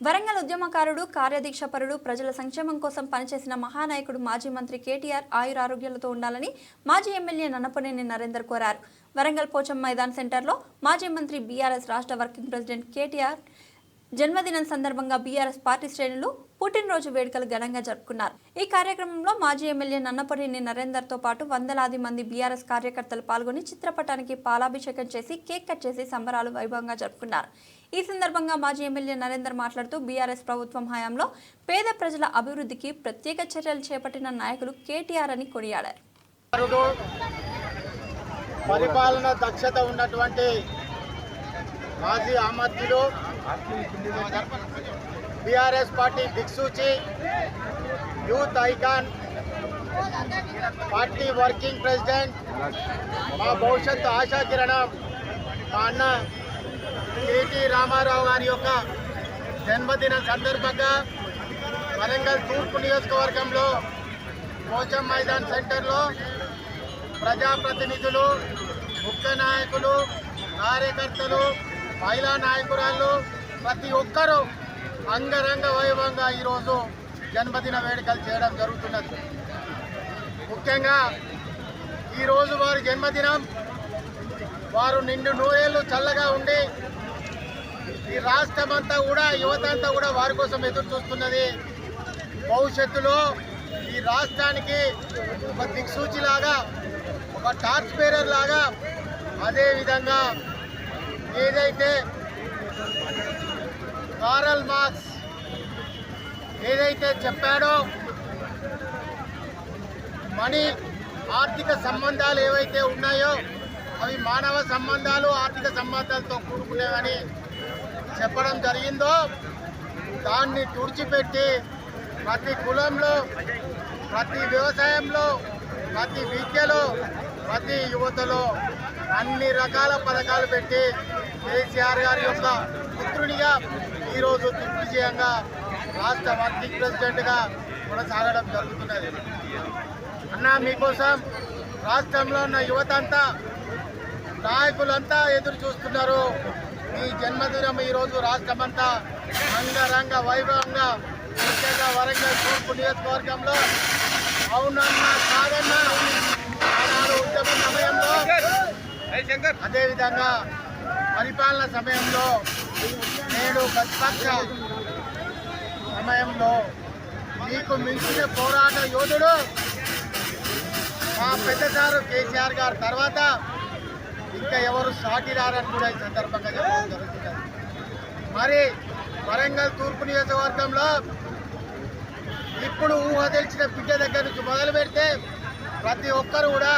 వరంగల్ ఉద్యమకారుడు కార్యదీక్షపరుడు ప్రజల సంక్షేమం కోసం పనిచేసిన మహానాయకుడు మాజీ మంత్రి కేటీఆర్ ఆయురారోగ్యాలతో ఉండాలని మాజీ ఎమ్మెల్యే నన్నపనేని నరేందర్ కోరారు. వరంగల్ పోచం మైదాన్ సెంటర్లో మాజీ మంత్రి బీఆర్ఎస్ రాష్ట్ర వర్కింగ్ ప్రెసిడెంట్ కేటీఆర్ జన్మదినం సందర్భంగా బీఆర్ఎస్ పార్టీ శ్రేణులు పుట్టినరోజు వేడుకలు ఘనంగా జరుపుకున్నారు. ఈ కార్యక్రమంలో మాజీ ఎమ్మెల్యే నన్నపనేని నరేందర్తో పాటు వందలాది మంది బీఆర్ఎస్ కార్యకర్తలు పాల్గొని చిత్రపటానికి పాలాభిషేకం చేసి కేక్ కట్ చేసి సంబరాలు వైభవంగా జరుపుకున్నారు. ఈ సందర్భంగా మాజీ ఎమ్మెల్యే నరేందర్ మాట్లాడుతూ బీఆర్ఎస్ ప్రభుత్వం హయాంలో పేద ప్రజల అభివృద్ధికి ప్రత్యేక చర్యలు చేపట్టిన నాయకులు కేటీఆర్ అని కొనియాడారు. పరిపాలన దక్షత ఉన్నటువంటి మాజీ అమర్త్యులు బీఆర్ఎస్ పార్టీ దిక్సూచి youth icon party working president మా భవిష్యత్తు ఆశాకిరణం మా అన్న కేటీ రామారావు గారి యొక్క జన్మదిన సందర్భంగా వరంగల్ తూర్పు నియోజకవర్గంలో పోచం మైదాన్ సెంటర్లో ప్రజాప్రతినిధులు ముఖ్య నాయకులు కార్యకర్తలు మహిళా నాయకురాళ్ళు ప్రతి ఒక్కరూ అంగరంగ వైభవంగా ఈరోజు జన్మదిన వేడుకలు చేయడం జరుగుతున్నది. ముఖ్యంగా ఈరోజు వారి జన్మదినం. వారు నిండు నూరేళ్ళు చల్లగా ఉండి ఈ రాష్ట్రం అంతా కూడా యువత అంతా కూడా వారి కోసం ఎదురు చూస్తున్నది. భవిష్యత్తులో ఈ రాష్ట్రానికి ఒక దిక్సూచిలాగా ఒక టార్చ్ పేరర్ లాగా అదేవిధంగా ఏదైతే కారల్ మార్క్స్ ఏదైతే చెప్పాడో మనీ ఆర్థిక సంబంధాలు ఏవైతే ఉన్నాయో అవి మానవ సంబంధాలు ఆర్థిక సంబంధాలతో కూడుకునేవని చెప్పడం జరిగిందో దాన్ని తుడిచిపెట్టి ప్రతి కులంలో ప్రతి వ్యవసాయంలో ప్రతి విద్యలో ప్రతి యువతలో అన్ని రకాల పథకాలు పెట్టి కేసీఆర్ గారి యొక్క పుత్రునిగా ఈరోజు దిగ్విజయంగా రాష్ట్ర వర్కింగ్ ప్రెసిడెంట్గా కొనసాగడం జరుగుతున్నది. అన్న మీకోసం రాష్ట్రంలో ఉన్న యువత అంతా నాయకులంతా ఎదురు చూస్తున్నారు. మీ జన్మదినం ఈరోజు రాష్ట్రమంతా అంగరంగ వైభవంగా ముఖ్యంగా వరంగల్ తూర్పు నియోజకవర్గంలో అవునన్నా కాదన్నా ఉద్యమ సమయంలో అదేవిధంగా పరిపాలన సమయంలో నేడు ప్రతిపక్ష సమయంలో మీకు మించిన పోరాట యోధుడు మా పెద్దసారు కేసీఆర్ గారు. తర్వాత ఇంకా ఎవరు సాటి రారని కూడా ఈ సందర్భంగా చెప్పడం జరుగుతుంది. మరి వరంగల్ తూర్పు నియోజకవర్గంలో ఇప్పుడు ఊహ తెలిసిన బిడ్డ దగ్గర నుంచి మొదలు పెడితే ప్రతి ఒక్కరు కూడా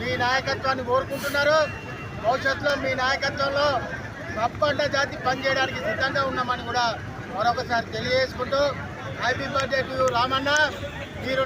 మీ నాయకత్వాన్ని కోరుకుంటున్నారు. భవిష్యత్తులో మీ నాయకత్వంలో తప్పంట జాతి పనిచేయడానికి సిద్ధంగా ఉన్నామని కూడా మరొకసారి తెలియజేసుకుంటూ హ్యాపీ బర్త్డే టు రామన్న. మీరు